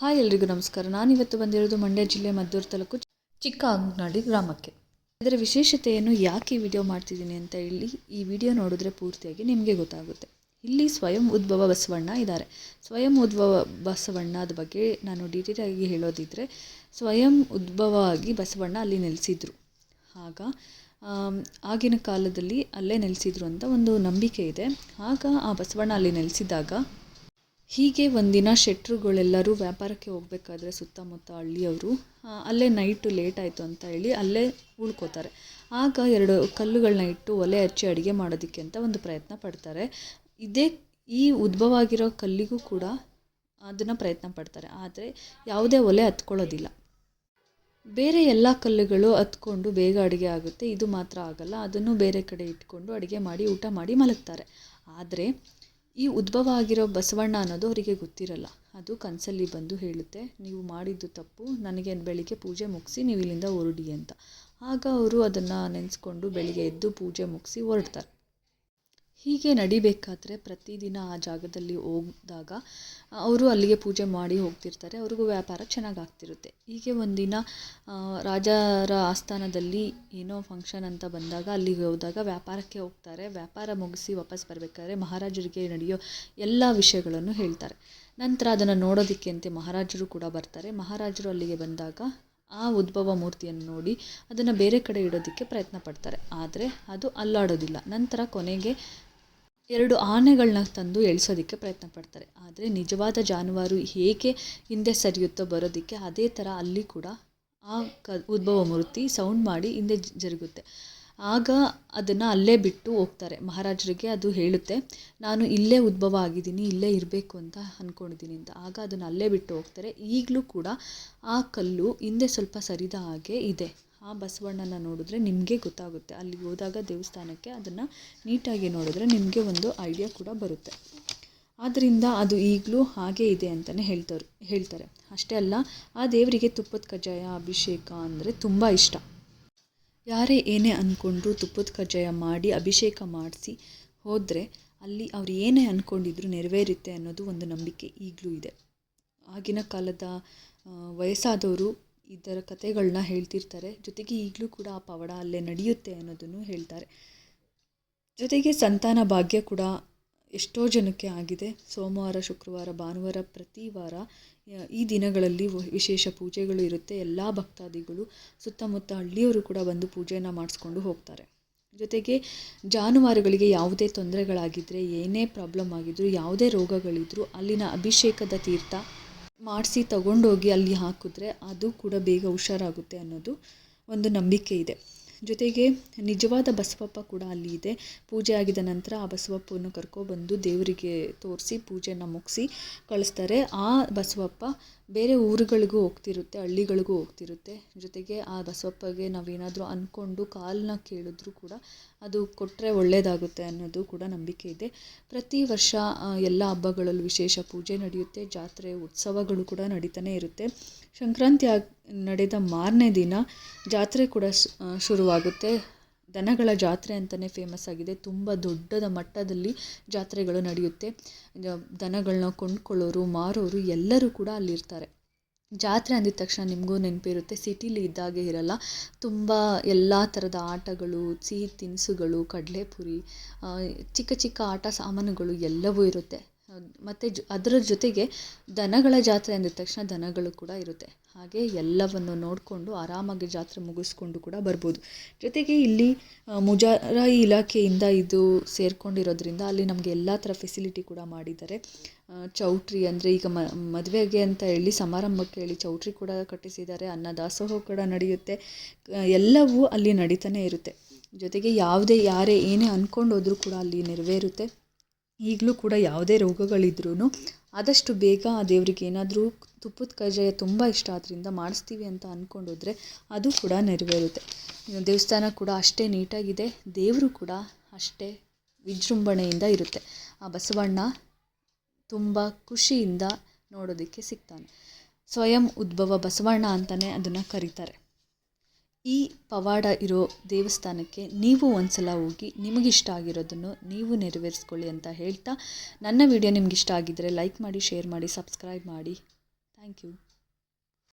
Hi ಎಲ್ರಿಗೂ ನಮಸ್ಕಾರ. ನಾನಿವತ್ತು ಬಂದಿರೋದು ಮಂಡ್ಯ ಜಿಲ್ಲೆ ಮದ್ದೂರು ತಾಲೂಕು ಚಿಕ್ಕ ಅಂಗನವಾಡಿ ಗ್ರಾಮಕ್ಕೆ. ಇದರ ವಿಶೇಷತೆಯನ್ನು ಯಾಕೆ ಈ ವಿಡಿಯೋ ಮಾಡ್ತಿದ್ದೀನಿ ಅಂತ ಹೇಳಿ ಈ ವಿಡಿಯೋ ನೋಡಿದ್ರೆ ಪೂರ್ತಿಯಾಗಿ ನಿಮಗೆ ಗೊತ್ತಾಗುತ್ತೆ. ಇಲ್ಲಿ ಸ್ವಯಂ ಉದ್ಭವ ಬಸವಣ್ಣ ಇದ್ದಾರೆ. ಸ್ವಯಂ ಉದ್ಭವ ಬಸವಣ್ಣದ ಬಗ್ಗೆ ನಾನು ಡೀಟೇಲ್ ಆಗಿ ಹೇಳೋದಿದ್ರೆ, ಸ್ವಯಂ ಉದ್ಭವ ಆಗಿ ಬಸವಣ್ಣ ಅಲ್ಲಿ ನೆಲೆಸಿದ್ರು. ಆಗ ಆಗಿನ ಕಾಲದಲ್ಲಿ ಅಲ್ಲೇ ನೆಲೆಸಿದ್ರು ಅಂತ ಒಂದು ನಂಬಿಕೆ ಇದೆ. ಆಗ ಆ ಬಸವಣ್ಣ ಅಲ್ಲಿ ನೆಲೆಸಿದಾಗ ಹೀಗೆ ಒಂದಿನ ಶೆಟ್ರುಗಳೆಲ್ಲರೂ ವ್ಯಾಪಾರಕ್ಕೆ ಹೋಗಬೇಕಾದ್ರೆ ಸುತ್ತಮುತ್ತ ಹಳ್ಳಿಯವರು ಅಲ್ಲೇ ನೈಟು ಲೇಟ್ ಆಯಿತು ಅಂತ ಹೇಳಿ ಅಲ್ಲೇ ಉಳ್ಕೋತಾರೆ. ಆಗ ಎರಡು ಕಲ್ಲುಗಳನ್ನ ಇಟ್ಟು ಒಲೆ ಹಚ್ಚಿ ಅಡುಗೆ ಮಾಡೋದಕ್ಕೆ ಅಂತ ಒಂದು ಪ್ರಯತ್ನ ಪಡ್ತಾರೆ. ಇದೇ ಈ ಉದ್ಭವ ಆಗಿರೋ ಕಲ್ಲಿಗೂ ಕೂಡ ಅದನ್ನು ಪ್ರಯತ್ನ ಪಡ್ತಾರೆ. ಆದರೆ ಯಾವುದೇ ಒಲೆ ಹತ್ಕೊಳ್ಳೋದಿಲ್ಲ. ಬೇರೆ ಎಲ್ಲ ಕಲ್ಲುಗಳು ಹತ್ಕೊಂಡು ಬೇಗ ಅಡುಗೆ ಆಗುತ್ತೆ. ಇದು ಮಾತ್ರ ಆಗಲ್ಲ. ಅದನ್ನು ಬೇರೆ ಕಡೆ ಇಟ್ಕೊಂಡು ಅಡುಗೆ ಮಾಡಿ, ಊಟ ಮಾಡಿ ಮಲಗ್ತಾರೆ. ಆದರೆ ಈ ಉದ್ಭವ ಆಗಿರೋ ಬಸವಣ್ಣ ಅನ್ನೋದು ಅವರಿಗೆ ಗೊತ್ತಿರಲ್ಲ. ಅದು ಕನಸಲ್ಲಿ ಬಂದು ಹೇಳುತ್ತೆ, ನೀವು ಮಾಡಿದ್ದು ತಪ್ಪು, ನನಗೆ ಬೆಳಿಗ್ಗೆ ಪೂಜೆ ಮುಗಿಸಿ ನೀವು ಇಲ್ಲಿಂದ ಹೊರಡಿ ಅಂತ. ಆಗ ಅವರು ಅದನ್ನು ನೆನೆಸ್ಕೊಂಡು ಬೆಳಿಗ್ಗೆ ಎದ್ದು ಪೂಜೆ ಮುಗಿಸಿ ಹೊರಡ್ತಾರೆ. ಹೀಗೆ ನಡಿಬೇಕಾದ್ರೆ ಪ್ರತಿದಿನ ಆ ಜಾಗದಲ್ಲಿ ಹೋದಾಗ ಅವರು ಅಲ್ಲಿಗೆ ಪೂಜೆ ಮಾಡಿ ಹೋಗ್ತಿರ್ತಾರೆ. ಅವ್ರಿಗೂ ವ್ಯಾಪಾರ ಚೆನ್ನಾಗಿ ಆಗ್ತಿರುತ್ತೆ ಹೀಗೆ ಒಂದಿನ ರಾಜರ ಆಸ್ಥಾನದಲ್ಲಿ ಏನೋ ಫಂಕ್ಷನ್ ಅಂತ ಬಂದಾಗ ಅಲ್ಲಿಗೆ ಹೋದಾಗ ವ್ಯಾಪಾರಕ್ಕೆ ಹೋಗ್ತಾರೆ. ವ್ಯಾಪಾರ ಮುಗಿಸಿ ವಾಪಸ್ ಬರಬೇಕಾದ್ರೆ ಮಹಾರಾಜರಿಗೆ ನಡೆಯೋ ಎಲ್ಲ ವಿಷಯಗಳನ್ನು ಹೇಳ್ತಾರೆ. ನಂತರ ಅದನ್ನು ನೋಡೋದಕ್ಕೆ ಅಂತೆ ಮಹಾರಾಜರು ಕೂಡ ಬರ್ತಾರೆ. ಮಹಾರಾಜರು ಅಲ್ಲಿಗೆ ಬಂದಾಗ ಆ ಉದ್ಭವ ಮೂರ್ತಿಯನ್ನು ನೋಡಿ ಅದನ್ನು ಬೇರೆ ಕಡೆ ಇಡೋದಕ್ಕೆ ಪ್ರಯತ್ನ ಪಡ್ತಾರೆ. ಆದರೆ ಅದು ಅಲ್ಲಾಡೋದಿಲ್ಲ. ನಂತರ ಕೊನೆಗೆ ಎರಡು ಆನೆಗಳನ್ನ ತಂದು ಎಳ್ಸೋದಕ್ಕೆ ಪ್ರಯತ್ನ ಪಡ್ತಾರೆ. ಆದರೆ ನಿಜವಾದ ಜಾನುವಾರು ಹೇಗೆ ಹಿಂದೆ ಸರಿಯುತ್ತೋ ಬರೋದಕ್ಕೆ ಅದೇ ಥರ ಅಲ್ಲಿ ಕೂಡ ಆ ಕ ಉದ್ಭವ ಮೂರ್ತಿ ಸೌಂಡ್ ಮಾಡಿ ಹಿಂದೆ ಜರುಗುತ್ತೆ. ಆಗ ಅದನ್ನು ಅಲ್ಲೇ ಬಿಟ್ಟು ಹೋಗ್ತಾರೆ. ಮಹಾರಾಜರಿಗೆ ಅದು ಹೇಳುತ್ತೆ, ನಾನು ಇಲ್ಲೇ ಉದ್ಭವ ಆಗಿದ್ದೀನಿ, ಇಲ್ಲೇ ಇರಬೇಕು ಅಂತ ಅಂದ್ಕೊಂಡಿದ್ದೀನಿ ಅಂತ. ಆಗ ಅದನ್ನು ಅಲ್ಲೇ ಬಿಟ್ಟು ಹೋಗ್ತಾರೆ. ಈಗಲೂ ಕೂಡ ಆ ಕಲ್ಲು ಹಿಂದೆ ಸ್ವಲ್ಪ ಸರಿದ ಹಾಗೆ ಇದೆ. ಆ ಬಸವಣ್ಣನ ನೋಡಿದ್ರೆ ನಿಮಗೆ ಗೊತ್ತಾಗುತ್ತೆ. ಅಲ್ಲಿಗೆ ಹೋದಾಗ ದೇವಸ್ಥಾನಕ್ಕೆ ಅದನ್ನು ನೀಟಾಗಿ ನೋಡಿದ್ರೆ ನಿಮಗೆ ಒಂದು ಐಡಿಯಾ ಕೂಡ ಬರುತ್ತೆ. ಆದ್ದರಿಂದ ಅದು ಈಗಲೂ ಹಾಗೇ ಇದೆ ಅಂತಲೇ ಹೇಳ್ತಾರೆ ಹೇಳ್ತಾರೆ. ಅಷ್ಟೇ ಅಲ್ಲ ಆ ದೇವರಿಗೆ ತುಪ್ಪದ ಕಜ್ಜಾಯ ಅಭಿಷೇಕ ಅಂದರೆ ತುಂಬ ಇಷ್ಟ. ಯಾರೇ ಏನೇ ಅಂದ್ಕೊಂಡ್ರು ತುಪ್ಪದ ಕಜ್ಜಾಯ ಮಾಡಿ ಅಭಿಷೇಕ ಮಾಡಿಸಿ ಹೋದರೆ ಅಲ್ಲಿ ಅವ್ರು ಏನೇ ಅಂದ್ಕೊಂಡಿದ್ರು ನೆರವೇರುತ್ತೆ ಅನ್ನೋದು ಒಂದು ನಂಬಿಕೆ ಈಗಲೂ ಇದೆ. ಆಗಿನ ಕಾಲದ ಆ, ಇದರ ಕಥೆಗಳನ್ನ ಹೇಳ್ತಿರ್ತಾರೆ. ಜೊತೆಗೆ ಈಗಲೂ ಕೂಡ ಆ ಪವಾಡ ಅಲ್ಲೇ ನಡೆಯುತ್ತೆ ಅನ್ನೋದನ್ನು ಹೇಳ್ತಾರೆ. ಜೊತೆಗೆ ಸಂತಾನ ಭಾಗ್ಯ ಕೂಡ ಎಷ್ಟೋ ಜನಕ್ಕೆ ಆಗಿದೆ. ಸೋಮವಾರ, ಶುಕ್ರವಾರ, ಭಾನುವಾರ ಪ್ರತಿ ವಾರ ಈ ದಿನಗಳಲ್ಲಿ ವಿಶೇಷ ಪೂಜೆಗಳು ಇರುತ್ತೆ. ಎಲ್ಲ ಭಕ್ತಾದಿಗಳು ಸುತ್ತಮುತ್ತ ಹಳ್ಳಿಯವರು ಕೂಡ ಬಂದು ಪೂಜೆಯನ್ನು ಮಾಡಿಸ್ಕೊಂಡು ಹೋಗ್ತಾರೆ. ಜೊತೆಗೆ ಜಾನುವಾರುಗಳಿಗೆ ಯಾವುದೇ ತೊಂದರೆಗಳಾಗಿದ್ದರೆ ಏನೇ ಪ್ರಾಬ್ಲಮ್ ಆಗಿದ್ದರೂ ಯಾವುದೇ ರೋಗಗಳಿದ್ದರೂ ಅಲ್ಲಿನ ಅಭಿಷೇಕದ ತೀರ್ಥ ಮಾಡಿಸಿ ತಗೊಂಡೋಗಿ ಅಲ್ಲಿ ಹಾಕಿದ್ರೆ ಅದು ಕೂಡ ಬೇಗ ಹುಷಾರಾಗುತ್ತೆ ಅನ್ನೋದು ಒಂದು ನಂಬಿಕೆ ಇದೆ. ಜೊತೆಗೆ ನಿಜವಾದ ಬಸವಪ್ಪ ಕೂಡ ಅಲ್ಲಿ ಇದೆ. ಪೂಜೆ ಆಗಿದ ನಂತರ ಆ ಬಸವಪ್ಪನ್ನು ಕರ್ಕೊಬಂದು ದೇವರಿಗೆ ತೋರಿಸಿ ಪೂಜೆನ ಮುಗಿಸಿ ಕಳಿಸ್ತಾರೆ. ಆ ಬಸವಪ್ಪ ಬೇರೆ ಊರುಗಳಿಗೂ ಹೋಗ್ತಿರುತ್ತೆ, ಹಳ್ಳಿಗಳಿಗೂ ಹೋಗ್ತಿರುತ್ತೆ. ಜೊತೆಗೆ ಆ ಬಸವಪ್ಪಗೆ ನಾವೇನಾದರೂ ಅಂದ್ಕೊಂಡು ಕಾಲನ್ನ ಕೇಳಿದ್ರು ಕೂಡ ಅದು ಕೊಟ್ಟರೆ ಒಳ್ಳೆಯದಾಗುತ್ತೆ ಅನ್ನೋದು ಕೂಡ ನಂಬಿಕೆ ಇದೆ. ಪ್ರತಿ ವರ್ಷ ಎಲ್ಲ ಹಬ್ಬಗಳಲ್ಲೂ ವಿಶೇಷ ಪೂಜೆ ನಡೆಯುತ್ತೆ, ಜಾತ್ರೆ ಉತ್ಸವಗಳು ಕೂಡ ನಡೀತಾನೆ ಇರುತ್ತೆ. ಸಂಕ್ರಾಂತಿ ಆಗಿ ನಡೆದ ಮಾರನೇ ದಿನ ಜಾತ್ರೆ ಕೂಡ ಶುರುವಾಗುತ್ತೆ. ದನಗಳ ಜಾತ್ರೆ ಅಂತಲೇ ಫೇಮಸ್ ಆಗಿದೆ. ತುಂಬ ದೊಡ್ಡದ ಮಟ್ಟದಲ್ಲಿ ಜಾತ್ರೆಗಳು ನಡೆಯುತ್ತೆ. ದನಗಳನ್ನ ಕೊಂಡ್ಕೊಳ್ಳೋರು, ಮಾರೋರು ಎಲ್ಲರೂ ಕೂಡ ಅಲ್ಲಿರ್ತಾರೆ. ಜಾತ್ರೆ ಅಂದಿದ ತಕ್ಷಣ ನಿಮಗೂ ನೆನಪಿರುತ್ತೆ, ಸಿಟಿಲಿ ಇದ್ದಾಗೆ ಇರಲ್ಲ. ತುಂಬ ಎಲ್ಲ ಥರದ ಆಟಗಳು, ಸಿಹಿ ತಿನಿಸುಗಳು, ಕಡಲೆಪುರಿ ಚಿಕ್ಕ ಚಿಕ್ಕ ಆಟ ಸಾಮಾನುಗಳು ಎಲ್ಲವೂ ಇರುತ್ತೆ. ಮತ್ತು ಜೊ, ಅದರ ಜೊತೆಗೆ ದನಗಳ ಜಾತ್ರೆ ಅಂದಿದ ತಕ್ಷಣ ದನಗಳು ಕೂಡ ಇರುತ್ತೆ. ಹಾಗೆ ಎಲ್ಲವನ್ನು ನೋಡಿಕೊಂಡು ಆರಾಮಾಗಿ ಜಾತ್ರೆ ಮುಗಿಸ್ಕೊಂಡು ಕೂಡ ಬರ್ಬೋದು. ಜೊತೆಗೆ ಇಲ್ಲಿ ಮುಜರಾಯಿ ಇಲಾಖೆಯಿಂದ ಇದು ಸೇರಿಕೊಂಡಿರೋದ್ರಿಂದ ಅಲ್ಲಿ ನಮಗೆ ಎಲ್ಲ ಥರ ಫೆಸಿಲಿಟಿ ಕೂಡ ಮಾಡಿದ್ದಾರೆ. ಚೌಟ್ರಿ ಅಂದರೆ ಈಗ ಮದುವೆಗೆ ಅಂತ ಹೇಳಿ ಸಮಾರಂಭಕ್ಕೆ ಹೇಳಿ ಚೌಟ್ರಿ ಕೂಡ ಕಟ್ಟಿಸಿದ್ದಾರೆ. ಅನ್ನದಾಸೋಹ ಕೂಡ ನಡೆಯುತ್ತೆ. ಎಲ್ಲವೂ ಅಲ್ಲಿ ನಡೀತಾನೆ ಇರುತ್ತೆ. ಜೊತೆಗೆ ಯಾವುದೇ, ಯಾರೇ ಏನೇ ಅಂದ್ಕೊಂಡು ಹೋದರೂ ಕೂಡ ಅಲ್ಲಿ ನೆರವೇರುತ್ತೆ. ಈಗಲೂ ಕೂಡ ಯಾವುದೇ ರೋಗಗಳಿದ್ರೂ ಆದಷ್ಟು ಬೇಗ ಆ ದೇವರಿಗೆ ಏನಾದರೂ ತುಪ್ಪದ ಕಜ್ಜಾಯ ತುಂಬ ಇಷ್ಟ ಆದ್ದರಿಂದ ಮಾಡಿಸ್ತೀವಿ ಅಂತ ಅಂದ್ಕೊಂಡೋದ್ರೆ ಅದು ಕೂಡ ನೆರವೇರುತ್ತೆ. ದೇವಸ್ಥಾನ ಕೂಡ ಅಷ್ಟೇ ನೀಟಾಗಿದೆ. ದೇವರು ಕೂಡ ಅಷ್ಟೇ ವಿಜೃಂಭಣೆಯಿಂದ ಇರುತ್ತೆ. ಆ ಬಸವಣ್ಣ ತುಂಬ ಖುಷಿಯಿಂದ ನೋಡೋದಕ್ಕೆ ಸಿಗ್ತಾನೆ. ಸ್ವಯಂ ಉದ್ಭವ ಬಸವಣ್ಣ ಅಂತಲೇ ಅದನ್ನು ಕರೀತಾರೆ. ಈ ಪವಾಡ ಇರೋ ದೇವಸ್ಥಾನಕ್ಕೆ ನೀವು ಒಂದ್ಸಲ ಹೋಗಿ ನಿಮಗಿಷ್ಟ ಆಗಿರೋದನ್ನು ನೀವು ನೆರವೇರಿಸ್ಕೊಳ್ಳಿ ಅಂತ ಹೇಳ್ತಾ ನನ್ನ ವಿಡಿಯೋ ನಿಮ್ಗೆ ಇಷ್ಟ ಆಗಿದ್ದರೆ ಲೈಕ್ ಮಾಡಿ ಶೇರ್ ಮಾಡಿ ಸಬ್ಸ್ಕ್ರೈಬ್ ಮಾಡಿ. Thank you